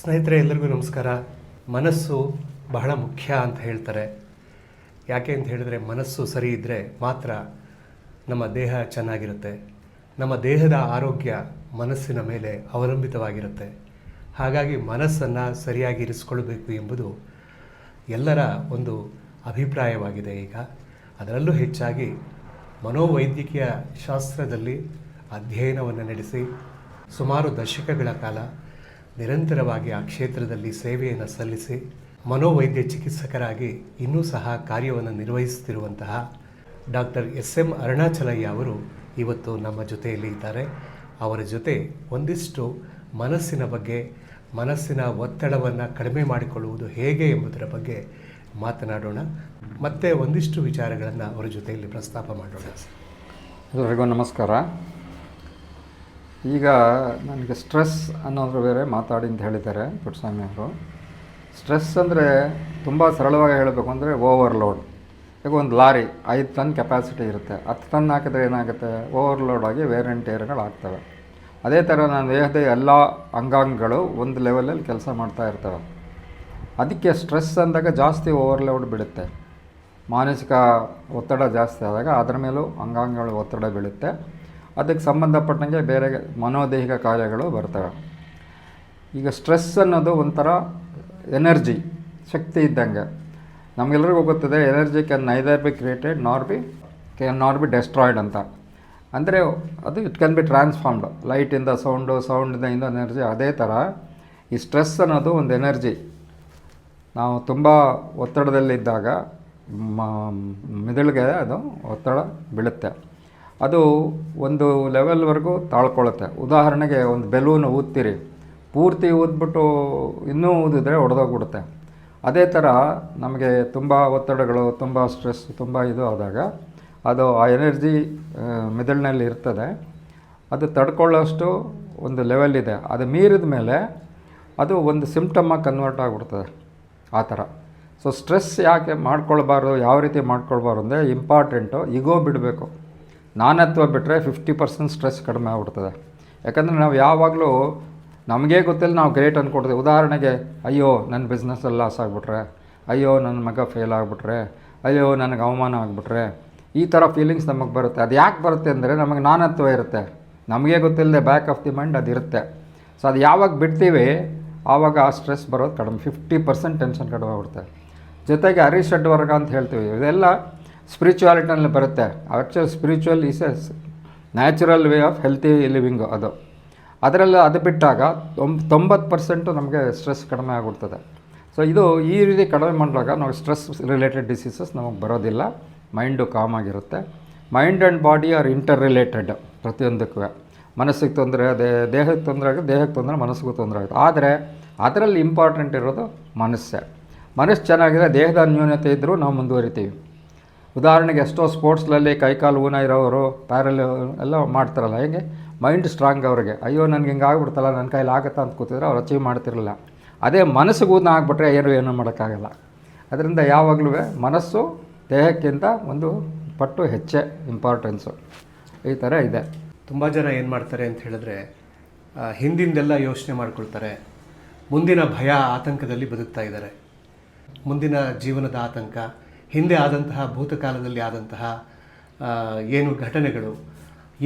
ಸ್ನೇಹಿತರೆ, ಎಲ್ಲರಿಗೂ ನಮಸ್ಕಾರ. ಮನಸ್ಸು ಬಹಳ ಮುಖ್ಯ ಅಂತ ಹೇಳ್ತಾರೆ. ಯಾಕೆ ಅಂತ ಹೇಳಿದ್ರೆ, ಮನಸ್ಸು ಸರಿ ಇದ್ದರೆ ಮಾತ್ರ ನಮ್ಮ ದೇಹ ಚೆನ್ನಾಗಿರುತ್ತೆ. ನಮ್ಮ ದೇಹದ ಆರೋಗ್ಯ ಮನಸ್ಸಿನ ಮೇಲೆ ಅವಲಂಬಿತವಾಗಿರುತ್ತೆ. ಹಾಗಾಗಿ ಮನಸ್ಸನ್ನು ಸರಿಯಾಗಿ ಇರಿಸ್ಕೊಳ್ಬೇಕು ಎಂಬುದು ಎಲ್ಲರ ಒಂದು ಅಭಿಪ್ರಾಯವಾಗಿದೆ ಈಗ. ಅದರಲ್ಲೂ ಹೆಚ್ಚಾಗಿ ಮನೋವೈದ್ಯಕೀಯ ಶಾಸ್ತ್ರದಲ್ಲಿ ಅಧ್ಯಯನವನ್ನು ನಡೆಸಿ ಸುಮಾರು ದಶಕಗಳ ಕಾಲ ನಿರಂತರವಾಗಿ ಆ ಕ್ಷೇತ್ರದಲ್ಲಿ ಸೇವೆಯನ್ನು ಸಲ್ಲಿಸಿ ಮನೋವೈದ್ಯ ಚಿಕಿತ್ಸಕರಾಗಿ ಇನ್ನೂ ಸಹ ಕಾರ್ಯವನ್ನು ನಿರ್ವಹಿಸುತ್ತಿರುವಂತಹ ಡಾಕ್ಟರ್ ಎಸ್ ಎಂ ಅರುಣಾಚಲಯ್ಯ ಅವರು ಇವತ್ತು ನಮ್ಮ ಜೊತೆಯಲ್ಲಿ ಇದ್ದಾರೆ. ಅವರ ಜೊತೆ ಒಂದಿಷ್ಟು ಮನಸ್ಸಿನ ಬಗ್ಗೆ, ಮನಸ್ಸಿನ ಒತ್ತಡವನ್ನು ಕಡಿಮೆ ಮಾಡಿಕೊಳ್ಳುವುದು ಹೇಗೆ ಎಂಬುದರ ಬಗ್ಗೆ ಮಾತನಾಡೋಣ. ಮತ್ತೆ ಒಂದಿಷ್ಟು ವಿಚಾರಗಳನ್ನು ಅವರ ಜೊತೆಯಲ್ಲಿ ಪ್ರಸ್ತಾಪ ಮಾಡೋಣ. ಎಲ್ಲರಿಗೂ ನಮಸ್ಕಾರ. ಈಗ ನನಗೆ ಸ್ಟ್ರೆಸ್ ಅನ್ನೋದ್ರ ಬೇರೆ ಮಾತಾಡಿ ಅಂತ ಹೇಳಿದ್ದಾರೆ ಪುಟ್ಟಸ್ವಾಮಿ ಅವರು. ಸ್ಟ್ರೆಸ್ ಅಂದರೆ ತುಂಬ ಸರಳವಾಗಿ ಹೇಳಬೇಕು ಅಂದರೆ ಓವರ್ಲೋಡ್. ಈಗ ಒಂದು ಲಾರಿ ಐದು ಟನ್ ಕೆಪಾಸಿಟಿ ಇರುತ್ತೆ, ಹತ್ತು ಟನ್ ಹಾಕಿದ್ರೆ ಏನಾಗುತ್ತೆ? ಓವರ್ಲೋಡ್ ಆಗಿ ವೇರ್ ಆ್ಯಂಡ್ ಟೇರ್ಗಳು ಆಗ್ತವೆ. ಅದೇ ಥರ ನನ್ನ ದೇಹದ ಎಲ್ಲ ಅಂಗಾಂಗಗಳು ಒಂದು ಲೆವೆಲಲ್ಲಿ ಕೆಲಸ ಮಾಡ್ತಾ ಇರ್ತವೆ. ಅದಕ್ಕೆ ಸ್ಟ್ರೆಸ್ ಅಂದಾಗ ಜಾಸ್ತಿ ಓವರ್ಲೋಡ್ ಬಿಡುತ್ತೆ. ಮಾನಸಿಕ ಒತ್ತಡ ಜಾಸ್ತಿ ಆದಾಗ ಅದರ ಮೇಲೂ ಅಂಗಾಂಗಗಳು ಒತ್ತಡ ಬೀಳುತ್ತೆ. ಅದಕ್ಕೆ ಸಂಬಂಧಪಟ್ಟಂಗೆ ಬೇರೆ ಮನೋದೈಹಿಕ ಕಾರ್ಯಗಳು ಬರ್ತವೆ. ಈಗ ಸ್ಟ್ರೆಸ್ ಅನ್ನೋದು ಒಂಥರ ಎನರ್ಜಿ, ಶಕ್ತಿ ಇದ್ದಂಗೆ. ನಮಗೆಲ್ಲರಿಗೂ ಗೊತ್ತಿದೆ, energy can neither be created nor be, can not be destroyed ಅಂತ. ಅಂದರೆ ಅದು ಇಟ್ ಕ್ಯಾನ್ ಬಿ ಟ್ರಾನ್ಸ್ಫಾರ್ಮ್ಡ್, ಲೈಟಿಂದ ಸೌಂಡು, ಸೌಂಡಿಂದ ಇಂದ ಎನರ್ಜಿ, ಅದೇ ಥರ ಈ ಸ್ಟ್ರೆಸ್ ಅನ್ನೋದು ಒಂದು ಎನರ್ಜಿ. ನಾವು ತುಂಬ ಒತ್ತಡದಲ್ಲಿದ್ದಾಗ ಮಿದುಳಿಗೆ ಅದು ಒತ್ತಡ ಬೀಳುತ್ತೆ. ಅದು ಒಂದು ಲೆವೆಲ್ವರೆಗೂ ತಾಳ್ಕೊಳ್ಳುತ್ತೆ ಉದಾಹರಣೆಗೆ ಒಂದು ಬೆಲೂನ್ ಊದ್ತೀರಿ. ಪೂರ್ತಿ ಊದ್ಬಿಟ್ಟು ಇನ್ನೂ ಊದಿದ್ರೆ ಒಡೆದೋಗ್ಬಿಡುತ್ತೆ. ಅದೇ ಥರ ನಮಗೆ ತುಂಬ ಒತ್ತಡಗಳು, ತುಂಬ ಸ್ಟ್ರೆಸ್ ತುಂಬ ಇದು ಆದಾಗ ಅದು ಆ ಎನರ್ಜಿ ಮೆದುಳಿನಲ್ಲಿ ಇರ್ತದೆ. ಅದು ತಡ್ಕೊಳ್ಳೋಷ್ಟು ಒಂದು ಲೆವೆಲ್ ಇದೆ. ಅದು ಮೀರಿದ ಮೇಲೆ ಅದು ಒಂದು ಸಿಮ್ಟಮಾಗಿ ಕನ್ವರ್ಟ್ ಆಗಿಬಿಡ್ತದೆ. ಆ ಥರ ಸೊ ಸ್ಟ್ರೆಸ್ ಯಾಕೆ ಮಾಡ್ಕೊಳ್ಬಾರ್ದು, ಯಾವ ರೀತಿ ಮಾಡ್ಕೊಳ್ಬಾರ್ದು ಅಂದರೆ ಇಂಪಾರ್ಟೆಂಟು ಈಗೋ ಬಿಡಬೇಕು. ನಾನತ್ವ ಬಿಟ್ಟರೆ ಫಿಫ್ಟಿ ಪರ್ಸೆಂಟ್ ಸ್ಟ್ರೆಸ್ ಕಡಿಮೆ ಆಗ್ಬಿಡ್ತದೆ. ಯಾಕಂದರೆ ನಾವು ಯಾವಾಗಲೂ ನಮಗೇ ಗೊತ್ತಿಲ್ಲ ನಾವು ಗ್ರೇಟ್ ಅಂದ್ಕೊಡ್ತೀವಿ ಉದಾಹರಣೆಗೆ, ಅಯ್ಯೋ ನನ್ನ ಬಿಸ್ನೆಸ್ಸಲ್ಲಿ ಲಾಸ್ ಆಗಿಬಿಟ್ರೆ, ಅಯ್ಯೋ ನನ್ನ ಮಗ ಫೇಲ್ ಆಗಿಬಿಟ್ರೆ, ಅಯ್ಯೋ, ನನಗೆ ಅವಮಾನ ಆಗಿಬಿಟ್ರೆ, ಈ ಥರ ಫೀಲಿಂಗ್ಸ್ ನಮಗೆ ಬರುತ್ತೆ. ಅದು ಯಾಕೆ ಬರುತ್ತೆ ಅಂದರೆ ನಮಗೆ ನಾನತ್ವ ಇರುತ್ತೆ. ನಮಗೆ ಗೊತ್ತಿಲ್ಲದೆ ಬ್ಯಾಕ್ ಆಫ್ ದಿ ಮೈಂಡ್ ಅದು ಇರುತ್ತೆ. ಸೊ ಅದು ಯಾವಾಗ ಬಿಡ್ತೀವಿ, ಆವಾಗ ಆ ಸ್ಟ್ರೆಸ್ ಬರೋದು ಕಡಿಮೆ. ಫಿಫ್ಟಿ ಪರ್ಸೆಂಟ್ ಟೆನ್ಷನ್ ಕಡಿಮೆ ಆಗ್ಬಿಡುತ್ತೆ. ಜೊತೆಗೆ ಅರಿಷಡ್ ವರ್ಗ ಅಂತ ಹೇಳ್ತೀವಿ. ಇದೆಲ್ಲ ಸ್ಪಿರಿಚುವಾಲಿಟಿನಲ್ಲಿ ಬರುತ್ತೆ. Actually spiritual is a natural way of healthy living ಅದು. ಅದರಲ್ಲಿ ಅದು ಬಿಟ್ಟಾಗ ತೊಂಬ ತೊಂಬತ್ತು ಪರ್ಸೆಂಟು ನಮಗೆ ಸ್ಟ್ರೆಸ್ ಕಡಿಮೆ ಆಗಿಬಿಡ್ತದೆ. ಸೊ ಇದು ಈ ರೀತಿ ಕಡಿಮೆ ಮಾಡಿದಾಗ ನಾವು ಸ್ಟ್ರೆಸ್ ರಿಲೇಟೆಡ್ ಡಿಸೀಸಸ್ ನಮಗೆ ಬರೋದಿಲ್ಲ. ಮೈಂಡು ಕಾಮ್ ಆಗಿರುತ್ತೆ. Mind and body are interrelated ಪ್ರತಿಯೊಂದಕ್ಕೂ. ಮನಸ್ಸಿಗೆ ತೊಂದರೆ, ದೇ, ದೇಹಕ್ಕೆ ತೊಂದರೆ ಆಗುತ್ತೆ ದೇಹಕ್ಕೆ ತೊಂದರೆ, ಮನಸ್ಸಿಗೂ ತೊಂದರೆ ಆಗುತ್ತೆ. ಆದರೆ ಅದರಲ್ಲಿ ಇಂಪಾರ್ಟೆಂಟ್ ಇರೋದು ಮನಸ್ಸೇ. ಮನಸ್ಸು ಚೆನ್ನಾಗಿದೆ ದೇಹದ ನ್ಯೂನತೆ ಇದ್ದರೂ ನಾವು ಮುಂದುವರಿತೀವಿ. ಉದಾಹರಣೆಗೆ ಎಷ್ಟೋ ಸ್ಪೋರ್ಟ್ಸ್ನಲ್ಲಿ ಕೈಕಾಲು ಊನ ಇರೋರು, ಪ್ಯಾರಲ್ ಎಲ್ಲ ಮಾಡ್ತಾರಲ್ಲ, ಹೇಗೆ? ಮೈಂಡ್ ಸ್ಟ್ರಾಂಗ್ ಅವ್ರಿಗೆ. ಅಯ್ಯೋ, ನನಗೆ ಹಿಂಗೆ ಆಗ್ಬಿಡ್ತಲ್ಲ ನನ್ನ ಕೈಲಿ ಆಗುತ್ತಾ ಅಂತ ಕೂತಿದ್ರೆ ಅವ್ರು ಅಚೀವ್ ಮಾಡ್ತಿರಲಿಲ್ಲ. ಅದೇ ಮನಸ್ಸಿಗೆ ಊನ ಆಗ್ಬಿಟ್ರೆ ಏನು ಏನೂ ಮಾಡೋಕ್ಕಾಗಲ್ಲ. ಅದರಿಂದ ಯಾವಾಗಲೂ ಮನಸ್ಸು ದೇಹಕ್ಕಿಂತ ಒಂದು ಪಟ್ಟು ಹೆಚ್ಚೇ ಇಂಪಾರ್ಟೆನ್ಸು. ಈ ಥರ ಇದೆ. ತುಂಬ ಜನ ಏನು ಮಾಡ್ತಾರೆ ಅಂತ ಹೇಳಿದ್ರೆ ಹಿಂದಿಂದೆಲ್ಲ ಯೋಚನೆ ಮಾಡ್ಕೊಳ್ತಾರೆ. ಮುಂದಿನ ಭಯ ಆತಂಕದಲ್ಲಿ ಬದುಕ್ತಾ ಇದ್ದಾರೆ. ಮುಂದಿನ ಜೀವನದ ಆತಂಕ ಹಿಂದೆ ಆದಂತಹ, ಭೂತಕಾಲದಲ್ಲಿ ಆದಂತಹ ಏನು ಘಟನೆಗಳು,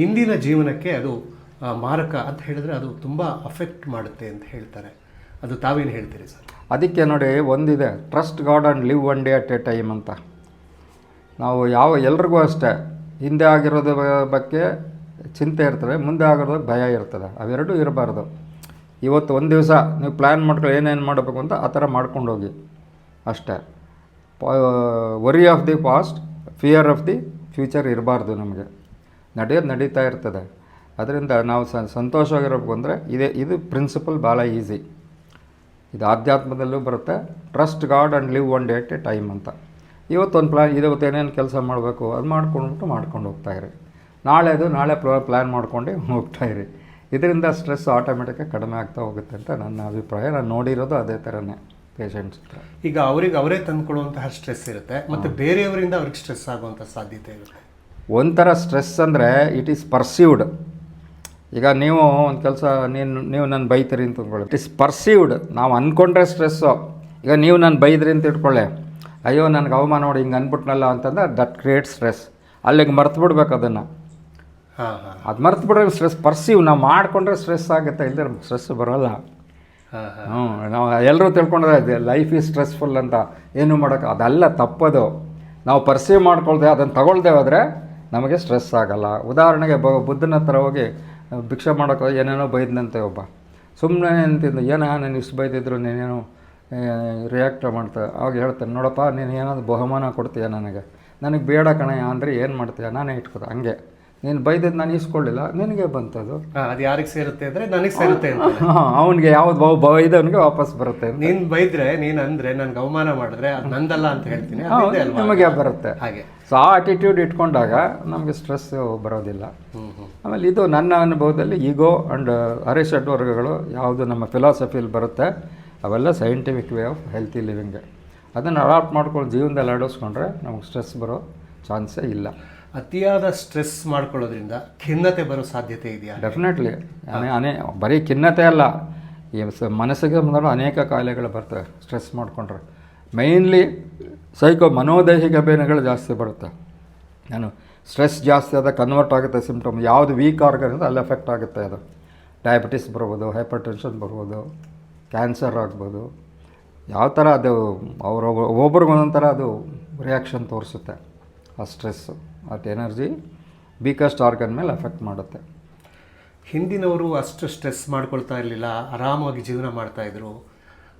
ಇಂದಿನ ಜೀವನಕ್ಕೆ ಅದು ಮಾರಕ ಅಂತ ಹೇಳಿದ್ರೆ ಅದು ತುಂಬ ಅಫೆಕ್ಟ್ ಮಾಡುತ್ತೆ ಅಂತ ಹೇಳ್ತಾರೆ. ಅದು ತಾವೇನು ಹೇಳ್ತೀರಿ ಸರ್? ಅದಕ್ಕೆ ನೋಡಿ, ಒಂದಿದೆ trust God and live one day at a time ಅಂತ. ನಾವು ಯಾವ, ಎಲ್ರಿಗೂ ಅಷ್ಟೇ, ಹಿಂದೆ ಆಗಿರೋದ ಬಗ್ಗೆ ಚಿಂತೆ ಇರ್ತದೆ, ಮುಂದೆ ಆಗಿರೋದಕ್ಕೆ ಭಯ ಇರ್ತದೆ. ಅವೆರಡೂ ಇರಬಾರ್ದು. ಇವತ್ತು ಒಂದು ದಿವಸ ನೀವು ಪ್ಲ್ಯಾನ್ ಮಾಡ್ಕೊಳ್ಳಿ, ಏನೇನು ಮಾಡಬೇಕು ಅಂತ ಆ ಥರ ಮಾಡ್ಕೊಂಡು ಹೋಗಿ ಅಷ್ಟೇ. Worry of the past fear of the future ಇರಬಾರ್ದು ನಮಗೆ. ನಡೆಯೋದು ನಡೀತಾ ಇರ್ತದೆ. ಅದರಿಂದ ನಾವು ಸಂತೋಷವಾಗಿರಬೇಕು ಅಂದರೆ ಇದೇ, ಇದು ಪ್ರಿನ್ಸಿಪಲ್ ಭಾಳ ಈಸಿ ಇದು ಆಧ್ಯಾತ್ಮದಲ್ಲೂ ಬರುತ್ತೆ. Trust God and live one day at a time ಅಂತ. ಇವತ್ತೊಂದು ಪ್ಲ್ಯಾನ್ ಇವತ್ತು ಏನೇನು ಕೆಲಸ ಮಾಡಬೇಕು, ಅದು ಮಾಡ್ಕೊಂಡ್ಬಿಟ್ಟು ಮಾಡ್ಕೊಂಡು ಹೋಗ್ತಾಯಿರಿ ನಾಳೆದು, ನಾಳೆ ಪ್ಲ ಪ್ಲ್ಯಾನ್ ಮಾಡ್ಕೊಂಡು ಹೋಗ್ತಾಯಿರಿ ಇದರಿಂದ ಸ್ಟ್ರೆಸ್ ಆಟೋಮೆಟಿಕ್ಕಾಗಿ ಕಡಿಮೆ ಆಗ್ತಾ ಹೋಗುತ್ತೆ ಅಂತ ನನ್ನ ಅಭಿಪ್ರಾಯ. ನಾನು ನೋಡಿರೋದು ಅದೇ ಥರನೇ ಪೇಷಂಟ್ಸ್ ಈಗ ಅವ್ರಿಗೆ ಅವರೇ ತಂದುಕೊಡುವಂತಹ ಸ್ಟ್ರೆಸ್ ಇರುತ್ತೆ ಮತ್ತು ಬೇರೆಯವರಿಂದ ಅವ್ರಿಗೆ ಸ್ಟ್ರೆಸ್ ಆಗುವಂಥ ಸಾಧ್ಯತೆ ಇರುತ್ತೆ. ಒಂಥರ ಸ್ಟ್ರೆಸ್ ಅಂದರೆ ಇಟ್ ಈಸ್ ಪರ್ಸೀವ್ಡ್ ಈಗ ನೀವು ಒಂದು ಕೆಲಸ ನೀನು ನೀವು ನಾನು ಬೈತೀರಿ ಅಂತ ಅಂದ್ಕೊಳ್ಳಿ. ಇಟ್ ಇಸ್ ಪರ್ಸೀವ್ಡ್ ನಾವು ಅಂದ್ಕೊಂಡ್ರೆ ಸ್ಟ್ರೆಸ್ಸು ಈಗ ನೀವು ನಾನು ಬೈದ್ರಿ ಅಂತ ಇಟ್ಕೊಳ್ಳಿ. ಅಯ್ಯೋ ನನಗೆ ಅವಮಾನ ನೋಡಿ ಹಿಂಗೆ ಅಂದ್ಬಿಟ್ನಲ್ಲ ಅಂತಂದ್ರೆ ದಟ್ ಕ್ರಿಯೇಟ್ ಸ್ಟ್ರೆಸ್ ಅಲ್ಲಿಗೆ ಮರ್ತು ಬಿಡ್ಬೇಕು ಅದನ್ನು. ಹಾಂ ಹಾಂ. ಅದು ಮರ್ತು ಬಿಡ್ರೆ ಸ್ಟ್ರೆಸ್ ಪರ್ಸೀವ್ ನಾವು ಮಾಡಿಕೊಂಡ್ರೆ ಸ್ಟ್ರೆಸ್ ಆಗುತ್ತೆ ಇಲ್ಲದೆ ಸ್ಟ್ರೆಸ್ ಬರೋಲ್ಲ. ಹ್ಞೂ ನಾವು ಎಲ್ಲರೂ ತಿಳ್ಕೊಂಡ್ರೆ ಲೈಫ್ ಈಸ್ ಸ್ಟ್ರೆಸ್ಫುಲ್ ಅಂತ. ಏನು ಮಾಡೋಕ್ಕೆ ಅದೆಲ್ಲ ತಪ್ಪದು. ನಾವು ಪರ್ಸೀವ್ ಮಾಡ್ಕೊಳ್ದೆ, ಅದನ್ನು ತಗೊಳ್ದೆ ಹೋದರೆ ನಮಗೆ ಸ್ಟ್ರೆಸ್ ಆಗಲ್ಲ. ಉದಾಹರಣೆಗೆ, ಬ, ಬುದ್ಧನ ಹತ್ರ ಹೋಗಿ, ಭಿಕ್ಷೆ ಮಾಡೋಕೆ ಏನೇನೋ ಬೈದ್ನಂತೆ ಒಬ್ಬ. ಸುಮ್ಮನೆ ಅಂತಿದ್ದು ಏನೋ, ನಾನು ಇಷ್ಟು ಬೈದಿದ್ರು, ನೀನೇನು ರಿಯಾಕ್ಟ್ ಮಾಡ್ತಾ, ಅವಾಗ ಹೇಳ್ತಾನೆ, ನೋಡಪ್ಪ, ನೀನು ಏನಾದರೂ ಬಹುಮಾನ ಕೊಡ್ತೀಯ ನನಗೆ? ನನಗೆ ಬೇಡ ಕಣಯ್ಯ ಅಂದರೆ ಏನು ಮಾಡ್ತೀಯ? ನಾನೇ ಇಟ್ಕೋತ ಹಂಗೆ. ನೀನು ಬೈದದ್ದು ನಾನು ಇಸ್ಕೊಳ್ಳಿಲ್ಲ ನಿನಗೆ ಬಂತದು. ಅದು ಯಾರಿಗೆ ಸೇರುತ್ತೆ ಅಂದರೆ ನನಗೆ ಸೇರುತ್ತೆ ಅಂತ ಅವನಿಗೆ ಯಾವ್ದು ಇದೆ ಬೈದವನಿಗೆ ವಾಪಸ್ ಬರುತ್ತೆ ನೀನು ಬೈದ್ರೆ ನೀನು ಅಂದರೆ ನನಗೆ ಅವಮಾನ ಮಾಡಿದ್ರೆ ಅದು ನಂದಲ್ಲ ಅಂತ ಹೇಳ್ತೀನಿ. ನಮಗೆ ಬರುತ್ತೆ. ಹಾಗೆ. ಸೊ ಆ ಆಟಿಟ್ಯೂಡ್ ಇಟ್ಕೊಂಡಾಗ ನಮಗೆ ಸ್ಟ್ರೆಸ್ ಬರೋದಿಲ್ಲ. ಆಮೇಲೆ ಇದು ನನ್ನ ಅನುಭವದಲ್ಲಿ ಈಗೋ ಆ್ಯಂಡ್ ಹರೀಶ್ ವರ್ಗಗಳು ಯಾವುದು ನಮ್ಮ ಫಿಲಾಸಫಿಲಿ ಬರುತ್ತೆ ಅವೆಲ್ಲ scientific way of healthy living ಅದನ್ನು ಅಡಾಪ್ಟ್ ಮಾಡ್ಕೊಂಡು ಜೀವನದಲ್ಲಿ ಅಳವಡಿಸ್ಕೊಂಡ್ರೆ ನಮಗೆ ಸ್ಟ್ರೆಸ್ ಬರೋ ಚಾನ್ಸೇ ಇಲ್ಲ. ಅತಿಯಾದ ಸ್ಟ್ರೆಸ್ ಮಾಡ್ಕೊಳ್ಳೋದ್ರಿಂದ ಖಿನ್ನತೆ ಬರೋ ಸಾಧ್ಯತೆ ಇದೆಯಾ? ಡೆಫಿನೆಟ್ಲಿ ಅನೇ ಬರೀ ಖಿನ್ನತೆ ಅಲ್ಲ. ಈ ಮನಸ್ಸಿಗೆ ಬಂದಾಗ ಅನೇಕ ಕಾಯಿಲೆಗಳು ಬರ್ತವೆ, ಸ್ಟ್ರೆಸ್ ಮಾಡಿಕೊಂಡ್ರೆ. ಮೈನ್ಲಿ ಸೈಕೋ ಮನೋದೈಹಿಕ ಬೇನೆಗಳು ಜಾಸ್ತಿ ಬರುತ್ತೆ. ನಾನು ಸ್ಟ್ರೆಸ್ ಜಾಸ್ತಿ ಆದ ಕನ್ವರ್ಟ್ ಆಗುತ್ತೆ ಸಿಂಪ್ಟಮ್ ಯಾವುದು ವೀಕ್ ಆರ್ಗನ್ ಅಲ್ಲಿ ಎಫೆಕ್ಟ್ ಆಗುತ್ತೆ ಅದು. ಡಯಾಬಿಟಿಸ್ ಬರ್ಬೋದು ಹೈಪರ್ ಟೆನ್ಷನ್ ಬರ್ಬೋದು ಕ್ಯಾನ್ಸರ್ ಆಗ್ಬೋದು. ಯಾವ ಥರ ಅದು, ಅವರು ಒಬ್ಬೊಬ್ರಿಗೆ ಒಂದೊಂದು ಥರ ಅದು ರಿಯಾಕ್ಷನ್ ತೋರಿಸುತ್ತೆ, ಆ ಸ್ಟ್ರೆಸ್ಸು ಅಟ್ ಎನರ್ಜಿ ಬಿಕಸ್ಟ್ ಆರ್ಗನ್ ಮೇಲೆ ಎಫೆಕ್ಟ್ ಮಾಡುತ್ತೆ. ಹಿಂದಿನವರು ಅಷ್ಟು ಸ್ಟ್ರೆಸ್ ಮಾಡ್ಕೊಳ್ತಾ ಇರಲಿಲ್ಲ ಆರಾಮಾಗಿ ಜೀವನ ಮಾಡ್ತಾಯಿದ್ರು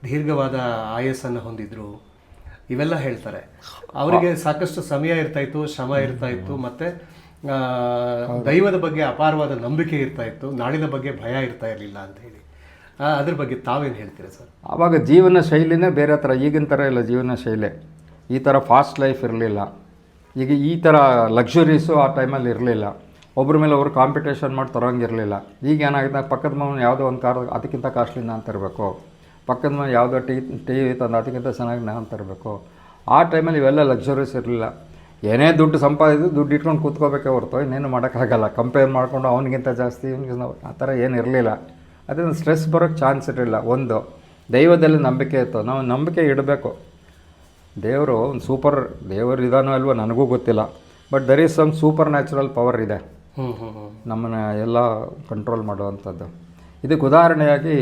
ದೀರ್ಘವಾದ ಆಯಸ್ಸನ್ನು ಹೊಂದಿದ್ರು ಇವೆಲ್ಲ ಹೇಳ್ತಾರೆ. ಅವರಿಗೆ ಸಾಕಷ್ಟು ಸಮಯ ಇರ್ತಾಯಿತ್ತು ಶ್ರಮ ಇರ್ತಾಯಿತ್ತು ಮತ್ತು ದೈವದ ಬಗ್ಗೆ ಅಪಾರವಾದ ನಂಬಿಕೆ ಇರ್ತಾ ಇತ್ತು ನಾಳಿನ ಬಗ್ಗೆ ಭಯ ಇರ್ತಾ ಇರಲಿಲ್ಲ ಅಂತ ಹೇಳಿ. ಅದ್ರ ಬಗ್ಗೆ ತಾವೇನು ಹೇಳ್ತೀರಾ ಸರ್? ಆವಾಗ ಜೀವನ ಶೈಲಿನೇ ಬೇರೆ ಥರ ಈಗಿನ ಥರ ಇಲ್ಲ ಜೀವನ ಶೈಲಿ. ಈ ಥರ ಫಾಸ್ಟ್ ಲೈಫ್ ಇರಲಿಲ್ಲ. ಈಗ ಈ ಥರ ಲಕ್ಷುರೀಸು ಆ ಟೈಮಲ್ಲಿ ಇರಲಿಲ್ಲ. ಒಬ್ಬರ ಮೇಲೆ ಒಬ್ರು ಕಾಂಪಿಟೇಷನ್ ಮಾಡಿ ತರೋಂಗಿರಲಿಲ್ಲ ಈಗ ಏನಾಗಿದೆ, ಪಕ್ಕದ ಮನೆ ಯಾವುದೋ ಒಂದು ಕಾರ್, ಅದಕ್ಕಿಂತ ಕಾಸ್ಟ್ಲಿ ನಾನು ತರಬೇಕು. ಪಕ್ಕದ ಮನೆ ಯಾವುದೋ ಟಿ ಟಿ ವಿ ತಂದು ಅದಕ್ಕಿಂತ ಚೆನ್ನಾಗಿ ನಾನು ತರಬೇಕು. ಆ ಟೈಮಲ್ಲಿ ಇವೆಲ್ಲ ಲಕ್ಸುರೀಸ್ ಇರಲಿಲ್ಲ. ಏನೇ ದುಡ್ಡು ಸಂಪಾದಿಸಿದ್ರು ದುಡ್ಡು ಇಟ್ಕೊಂಡು ಕೂತ್ಕೋಬೇಕೇ ಹೊರತು, ಇನ್ನೇನು ಮಾಡೋಕ್ಕಾಗಲ್ಲ. ಕಂಪೇರ್ ಮಾಡಿಕೊಂಡು ಅವನಿಗಿಂತ ಜಾಸ್ತಿ ಇವನಿಗಿಂತ ಆ ಥರ ಏನು ಇರಲಿಲ್ಲ. ಅದರಿಂದ ಸ್ಟ್ರೆಸ್ ಬರೋಕ್ಕೆ ಚಾನ್ಸ್ ಇರಲಿಲ್ಲ. ಒಂದು, ದೈವದಲ್ಲಿ ನಂಬಿಕೆ ಇತ್ತು. ನಾವು ನಂಬಿಕೆ ಇಡಬೇಕು. ದೇವರು ಒಂದು ಸೂಪರ್ ದೇವರು ಇದಾನೋ ಅಲ್ವೋ ನನಗೂ ಗೊತ್ತಿಲ್ಲ. But there is some supernatural power ಇದೆ ನಮ್ಮನ್ನ ಎಲ್ಲ ಕಂಟ್ರೋಲ್ ಮಾಡುವಂಥದ್ದು. ಇದಕ್ಕೆ ಉದಾಹರಣೆಯಾಗಿ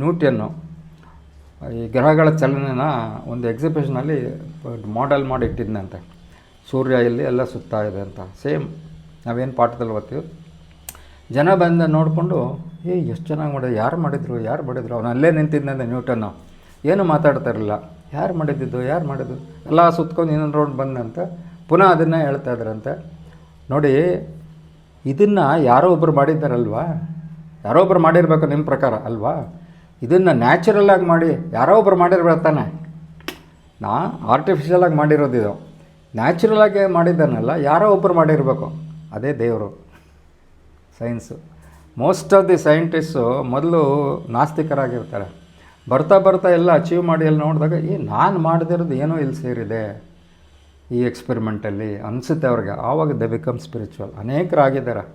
ನ್ಯೂಟನ್ನು ಈ ಗ್ರಹಗಳ ಚಲನೆನ ಒಂದು ಎಕ್ಸಿಬಿಷನಲ್ಲಿ ಮಾಡೆಲ್ ಮಾಡಿ ಇಟ್ಟಿದ್ನಂತೆ. ಸೂರ್ಯ ಇಲ್ಲಿ ಎಲ್ಲ ಸುತ್ತಾ ಇದೆ ಅಂತ. ಸೇಮ್ ನಾವೇನು ಪಾಠದಲ್ಲಿ ಓದ್ತೀವಿ. ಜನ ಬಂದ ನೋಡಿಕೊಂಡು ಏ ಎಷ್ಟು ಚೆನ್ನಾಗಿ ಮಾಡಿದ್ರು ಯಾರು ಮಾಡಿದ್ರು ಯಾರು ಮಾಡಿದ್ರು ಅವನು ಅಲ್ಲೇ ನಿಂತಿದ್ದಂತೆ ನ್ಯೂಟನ್ನು ಏನು ಮಾತಾಡ್ತಾ ಇರಲಿಲ್ಲ. ಯಾರು ಮಾಡಿದ್ದು ಯಾರು ಮಾಡಿದ್ದು? ಎಲ್ಲ ಸುತ್ಕೊಂಡು ಇನ್ನೊಂದು ರೌಂಡ್ ಬಂದಂತ ಪುನಃ ಅದನ್ನು ಹೇಳ್ತಾ ಇದ್ರಂತೆ. ನೋಡಿ, ಇದನ್ನು ಯಾರೋ ಒಬ್ಬರು ಮಾಡಿದ್ದಾರಲ್ವಾ? ಯಾರೋ ಒಬ್ಬರು ಮಾಡಿರಬೇಕು ನಿಮ್ಮ ಪ್ರಕಾರ ಅಲ್ವಾ? ಇದನ್ನು ನ್ಯಾಚುರಲ್ಲಾಗಿ ಮಾಡಿ ಯಾರೋ ಒಬ್ಬರು ಮಾಡಿರ್ಬೇಕು ತಾನೆ. ನಾ ಆರ್ಟಿಫಿಷಿಯಲಾಗಿ ಮಾಡಿರೋದು ಇದು. ನ್ಯಾಚುರಲಾಗಿ ಮಾಡಿದ್ದಾನಲ್ಲ ಯಾರೋ ಒಬ್ಬರು ಮಾಡಿರಬೇಕು. ಅದೇ ದೇವರು. Science most of the scientist ಮೊದಲು ನಾಸ್ತಿಕರಾಗಿರ್ತಾರೆ. ಬರ್ತಾ ಬರ್ತಾ ಎಲ್ಲ ಅಚೀವ್ ಮಾಡಿ ಎಲ್ಲ ನೋಡಿದಾಗ, ಏ, ನಾನು ಮಾಡದಿರೋದು ಏನೋ ಇಲ್ಲಿ ಸೇರಿದೆ. ಈ ಎಕ್ಸ್ಪೆರಿಮೆಂಟಲ್ಲಿ ಅನಿಸುತ್ತೆ ಅವ್ರಿಗೆ. ಆವಾಗ ದ ಬಿಕಮ್ ಸ್ಪಿರಿಚುವಲ್ ಅನೇಕರಾಗಿದ್ದಾರೆ.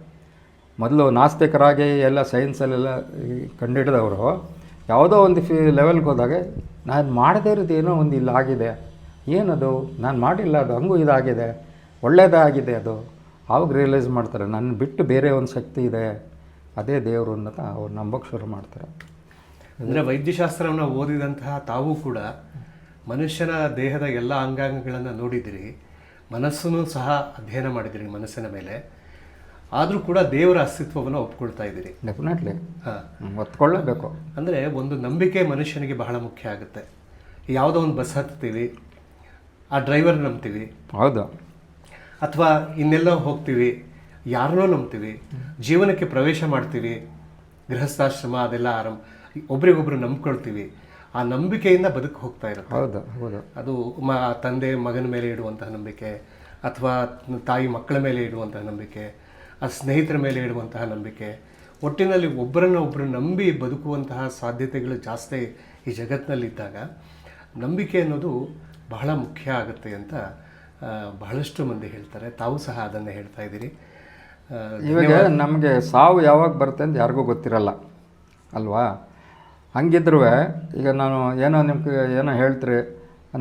ಮೊದಲು ನಾಸ್ತಿಕರಾಗಿ ಎಲ್ಲ ಸೈನ್ಸಲ್ಲೆಲ್ಲ ಕಂಡುಹಿಡಿದವರು ಯಾವುದೋ ಒಂದು ಫೀ ಲೆವೆಲ್ಗೆ ಹೋದಾಗ, ನಾನು ಮಾಡದೇ ಇರೋದು ಏನೋ ಒಂದು ಇಲ್ಲಿ ಆಗಿದೆ. ಏನದು? ನಾನು ಮಾಡಿಲ್ಲ, ಅದು ಹಂಗೂ ಇದಾಗಿದೆ. ಒಳ್ಳೆಯದಾಗಿದೆ ಅದು. ಆವಾಗ ರಿಯಲೈಸ್ ಮಾಡ್ತಾರೆ ನನ್ನ ಬಿಟ್ಟು ಬೇರೆ ಒಂದು ಶಕ್ತಿ ಇದೆ. ಅದೇ ದೇವರು ಅನ್ನೋದು ಅವ್ರು ನಂಬೋಕ್ಕೆ ಶುರು ಮಾಡ್ತಾರೆ. ಅಂದ್ರೆ ವೈದ್ಯಶಾಸ್ತ್ರವನ್ನು ಓದಿದಂತಹ ತಾವು ಕೂಡ ಮನುಷ್ಯನ ದೇಹದ ಎಲ್ಲ ಅಂಗಾಂಗಗಳನ್ನು ನೋಡಿದಿರಿ ಮನಸ್ಸನ್ನು ಸಹ ಅಧ್ಯಯನ ಮಾಡಿದಿರಿ ಮನಸ್ಸಿನ ಮೇಲೆ. ಆದರೂ ಕೂಡ ದೇವರ ಅಸ್ತಿತ್ವವನ್ನು ಒಪ್ಕೊಳ್ತಾ ಇದ್ದೀರಿ ಡೆಫಿನೆಟ್ಲಿ ಹಾಂ. ಒತ್ಕೊಳ್ಳೇಬೇಕು ಅಂದರೆ ಒಂದು ನಂಬಿಕೆ ಮನುಷ್ಯನಿಗೆ ಬಹಳ ಮುಖ್ಯ ಆಗುತ್ತೆ. ಯಾವುದೋ ಒಂದು ಬಸ್ ಹತ್ತೀವಿ ಆ ಡ್ರೈವರ್ ನಂಬ್ತೀವಿ ಹೌದು. ಅಥವಾ ಇನ್ನೆಲ್ಲೋ ಹೋಗ್ತೀವಿ ಯಾರನ್ನೋ ನಂಬ್ತೀವಿ ಜೀವನಕ್ಕೆ ಪ್ರವೇಶ ಮಾಡ್ತೀವಿ ಗೃಹಸ್ಥಾಶ್ರಮ ಅದೆಲ್ಲ ಆರಂಭ ಒಬ್ರಿಗೊಬ್ರು ನಂಬ್ಕೊಳ್ತೀವಿ. ಆ ನಂಬಿಕೆಯಿಂದ ಬದುಕು ಹೋಗ್ತಾ ಇರುತ್ತೆ. ಹೌದು ಹೌದು. ಅದು ಮ ತಂದೆ ಮಗನ ಮೇಲೆ ಇಡುವಂತಹ ನಂಬಿಕೆ ಅಥವಾ ತಾಯಿ ಮಕ್ಕಳ ಮೇಲೆ ಇಡುವಂತಹ ನಂಬಿಕೆ ಆ ಸ್ನೇಹಿತರ ಮೇಲೆ ಇಡುವಂತಹ ನಂಬಿಕೆ. ಒಟ್ಟಿನಲ್ಲಿ ಒಬ್ಬರನ್ನ ಒಬ್ಬರು ನಂಬಿ ಬದುಕುವಂತಹ ಸಾಧ್ಯತೆಗಳು ಜಾಸ್ತಿ ಈ ಜಗತ್ತಿನಲ್ಲಿದ್ದಾಗ ನಂಬಿಕೆ ಅನ್ನೋದು ಬಹಳ ಮುಖ್ಯ ಆಗುತ್ತೆ ಅಂತ ಬಹಳಷ್ಟು ಮಂದಿ ಹೇಳ್ತಾರೆ. ತಾವು ಸಹ ಅದನ್ನೇ ಹೇಳ್ತಾ ಇದ್ದೀರಿ. ಇವಾಗ ನಮಗೆ ಸಾವು ಯಾವಾಗ ಬರುತ್ತೆ ಅಂತ ಯಾರಿಗೂ ಗೊತ್ತಿರಲ್ಲ. ಅಲ್ವಾ? ಹಂಗಿದ್ರೂ ಈಗ ನಾನು ಏನೋ ನಿಮ್ಗೆ ಏನೋ ಹೇಳ್ತೀರಿ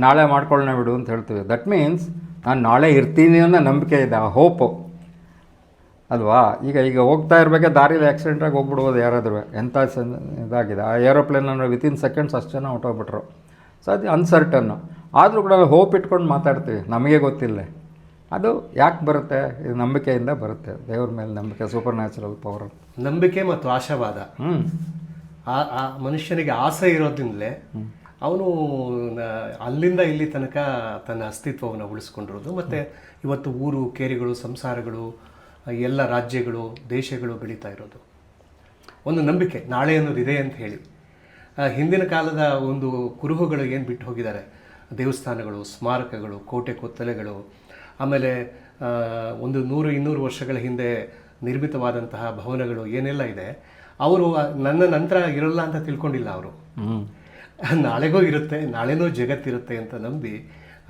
ನಾಳೆ ಮಾಡ್ಕೊಳ್ಳೋಣ ಬಿಡು ಅಂತ ಹೇಳ್ತೀವಿ. ದಟ್ ಮೀನ್ಸ್ ನಾನು ನಾಳೆ ಇರ್ತೀನಿ ಅನ್ನೋ ನಂಬಿಕೆ ಇದೆ ಆ ಹೋಪು ಅಲ್ವಾ? ಈಗ ಈಗ ಹೋಗ್ತಾ ಇರಬೇಕಾ ದಾರಿಲಿ ಆಕ್ಸಿಡೆಂಟಾಗಿ ಹೋಗ್ಬಿಡ್ಬೋದು ಯಾರಾದರೂ ಎಂಥ ಇದಾಗಿದೆ? ಆ ಏರೋಪ್ಲೇನ್ ಅಂದರೆ ವಿತಿನ್ ಸೆಕೆಂಡ್ಸ್ ಅಷ್ಟು ಜನ ಹೊಟ್ಟೋಗ್ಬಿಟ್ರು ಸೊ ಅದು ಅನ್ಸರ್ಟನ್ನು ಆದರೂ ಕೂಡ ಹೋಪ್ ಇಟ್ಕೊಂಡು ಮಾತಾಡ್ತೀವಿ. ನಮಗೆ ಗೊತ್ತಿಲ್ಲ. ಅದು ಯಾಕೆ ಬರುತ್ತೆ? ಇದು ನಂಬಿಕೆಯಿಂದ ಬರುತ್ತೆ. ದೇವ್ರ ಮೇಲೆ ನಂಬಿಕೆ ಸೂಪರ್ ನ್ಯಾಚುರಲ್ ಪವರ್ ನಂಬಿಕೆ ಮತ್ತು ಆಶಾವಾದ. ಹ್ಞೂ ಆ ಮನುಷ್ಯನಿಗೆ ಆಸೆ ಇರೋದ್ರಿಂದಲೇ ಅವನು ಅಲ್ಲಿಂದ ಇಲ್ಲಿ ತನಕ ತನ್ನ ಅಸ್ತಿತ್ವವನ್ನು ಉಳಿಸ್ಕೊಂಡಿರೋದು. ಮತ್ತು ಇವತ್ತು ಊರು, ಕೇರಿಗಳು, ಸಂಸಾರಗಳು, ಎಲ್ಲ ರಾಜ್ಯಗಳು, ದೇಶಗಳು ಬೆಳೀತಾ ಇರೋದು. ಒಂದು ನಂಬಿಕೆ, ನಾಳೆ ಅನ್ನೋದು ಇದೆ ಅಂತ ಹೇಳಿ. ಹಿಂದಿನ ಕಾಲದ ಒಂದು ಕುರುಹುಗಳು ಏನು ಬಿಟ್ಟು ಹೋಗಿದ್ದಾರೆ? ದೇವಸ್ಥಾನಗಳು, ಸ್ಮಾರಕಗಳು, ಕೋಟೆ ಕೊತ್ತಲೆಗಳು, ಆಮೇಲೆ ಒಂದು ನೂರು, ಇನ್ನೂರು ವರ್ಷಗಳ ಹಿಂದೆ ನಿರ್ಮಿತವಾದಂತಹ ಭವನಗಳು ಏನೆಲ್ಲ ಇದೆ? ಅವರು ನನ್ನ ನಂತರ ಇರಲ್ಲ ಅಂತ ತಿಳ್ಕೊಂಡಿಲ್ಲ ಅವರು. ನಾಳೆಗೂ ಇರುತ್ತೆ ನಾಳೆನೂ ಜಗತ್ತಿರುತ್ತೆ ಅಂತ ನಂಬಿ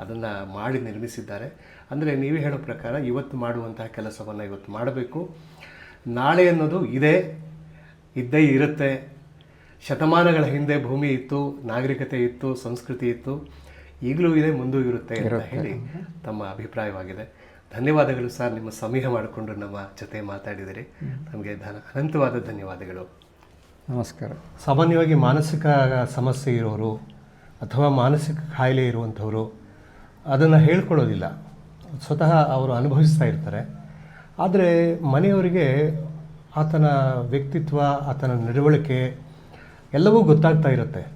ಅದನ್ನು ಮಾಡಿ ನಿರ್ಮಿಸಿದ್ದಾರೆ. ಅಂದರೆ ನೀವೇ ಹೇಳೋ ಪ್ರಕಾರ ಇವತ್ತು ಮಾಡುವಂತಹ ಕೆಲಸವನ್ನು ಇವತ್ತು ಮಾಡಬೇಕು. ನಾಳೆ ಅನ್ನೋದು ಇದೆ ಇದ್ದೇ ಇರುತ್ತೆ. ಶತಮಾನಗಳ ಹಿಂದೆ ಭೂಮಿ ಇತ್ತು ನಾಗರಿಕತೆ ಇತ್ತು ಸಂಸ್ಕೃತಿ ಇತ್ತು ಈಗಲೂ ಇದೆ ಮುಂದೂ ಇರುತ್ತೆ ಅಂತ ಹೇಳಿ ತಮ್ಮ ಅಭಿಪ್ರಾಯವಾಗಿದೆ. ಧನ್ಯವಾದಗಳು ಸರ್ ನಿಮ್ಮ ಸಮಯ ಮಾಡಿಕೊಂಡು ನಮ್ಮ ಜೊತೆ ಮಾತಾಡಿದರೆ. ನಮಗೆ ಧನ ಅನಂತವಾದ ಧನ್ಯವಾದಗಳು. ನಮಸ್ಕಾರ. ಸಾಮಾನ್ಯವಾಗಿ ಮಾನಸಿಕ ಸಮಸ್ಯೆ ಇರೋರು ಅಥವಾ ಮಾನಸಿಕ ಕಾಯಿಲೆ ಇರುವಂಥವರು ಅದನ್ನು ಹೇಳ್ಕೊಳ್ಳೋದಿಲ್ಲ. ಸ್ವತಃ ಅವರು ಅನುಭವಿಸ್ತಾ ಇರ್ತಾರೆ. ಆದರೆ ಮನೆಯವರಿಗೆ ಆತನ ವ್ಯಕ್ತಿತ್ವ ಆತನ ನಡವಳಿಕೆ ಎಲ್ಲವೂ ಗೊತ್ತಾಗ್ತಾ ಇರುತ್ತೆ.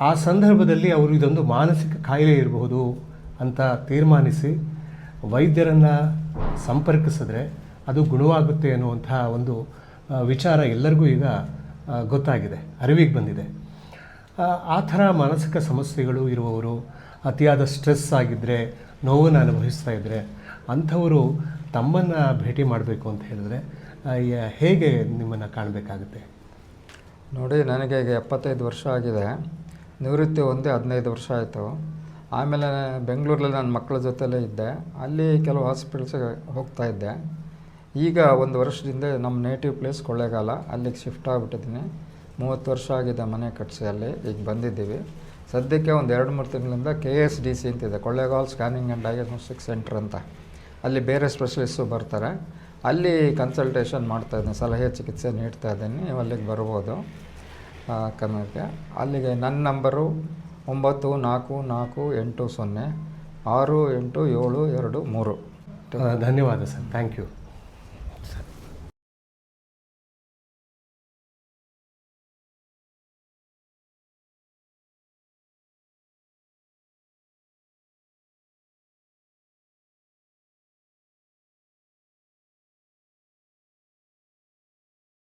ಆ ಸಂದರ್ಭದಲ್ಲಿ ಅವರು ಇದೊಂದು ಮಾನಸಿಕ ಕಾಯಿಲೆ ಇರಬಹುದು ಅಂತ ತೀರ್ಮಾನಿಸಿ ವೈದ್ಯರನ್ನು ಸಂಪರ್ಕಿಸಿದ್ರೆ ಅದು ಗುಣವಾಗುತ್ತೆ ಅನ್ನುವಂತಹ ಒಂದು ವಿಚಾರ ಎಲ್ಲರಿಗೂ ಈಗ ಗೊತ್ತಾಗಿದೆ, ಅರಿವಿಗೆ ಬಂದಿದೆ. ಆ ಥರ ಮಾನಸಿಕ ಸಮಸ್ಯೆಗಳು ಇರುವವರು, ಅತಿಯಾದ ಸ್ಟ್ರೆಸ್ ಆಗಿದ್ದರೆ ನೋವನ್ನು ಅನುಭವಿಸ್ತಾ ಇದ್ದರೆ ಅಂಥವರು ತಮ್ಮನ್ನು ಭೇಟಿ ಮಾಡಬೇಕು ಅಂತ ಹೇಳಿದ್ರೆ ಹೇಗೆ ನಿಮ್ಮನ್ನು ಕಾಣಬೇಕಾಗುತ್ತೆ? ನೋಡಿ, ನನಗೆ ಈಗ ಎಪ್ಪತ್ತೈದು ವರ್ಷ ಆಗಿದೆ. ನಿವೃತ್ತಿ ಒಂದೇ ಹದಿನೈದು ವರ್ಷ ಆಯಿತು. ಆಮೇಲೆ ಬೆಂಗಳೂರಲ್ಲಿ ನನ್ನ ಮಕ್ಕಳ ಜೊತೆಲೇ ಇದ್ದೆ. ಅಲ್ಲಿ ಕೆಲವು ಹಾಸ್ಪಿಟಲ್ಸ್ಗೆ ಹೋಗ್ತಾ ಇದ್ದೆ. ಈಗ ಒಂದು ವರ್ಷದಿಂದ ನಮ್ಮ ನೇಟಿವ್ ಪ್ಲೇಸ್ ಕೊಳ್ಳೇಗಾಲ. ಅಲ್ಲಿಗೆ ಶಿಫ್ಟ್ ಆಗಿಬಿಟ್ಟಿದ್ದೀನಿ. ಮೂವತ್ತು ವರ್ಷ ಆಗಿದೆ ಮನೆ ಕಟ್ಟಿಸಿ ಅಲ್ಲಿ. ಈಗ ಬಂದಿದ್ದೀವಿ. ಸದ್ಯಕ್ಕೆ ಒಂದು ಎರಡು ಮೂರು ತಿಂಗಳಿಂದ ಕೆ ಎಸ್ ಡಿ ಸಿ ಅಂತಿದೆ. Kollegal scanning and diagnostic centre ಅಂತ. ಅಲ್ಲಿ ಬೇರೆ ಸ್ಪೆಷಲಿಸ್ಟು ಬರ್ತಾರೆ. ಅಲ್ಲಿ ಕನ್ಸಲ್ಟೇಷನ್ ಮಾಡ್ತಾ ಇದ್ದೀನಿ. ಸಲಹೆ ಚಿಕಿತ್ಸೆ ನೀಡ್ತಾ ಇದ್ದೀನಿ. ಅಲ್ಲಿಗೆ ಬರ್ಬೋದು ಕನ್ನಡಕ್ಕೆ ಅಲ್ಲಿಗೆ ನನ್ನ ನಂಬರು ಒಂಬತ್ತು ನಾಲ್ಕು ನಾಲ್ಕು ಎಂಟು ಸೊನ್ನೆ ಆರು ಎಂಟು ಏಳು ಎರಡು ಮೂರು. ಧನ್ಯವಾದ ಸರ್. Thank you.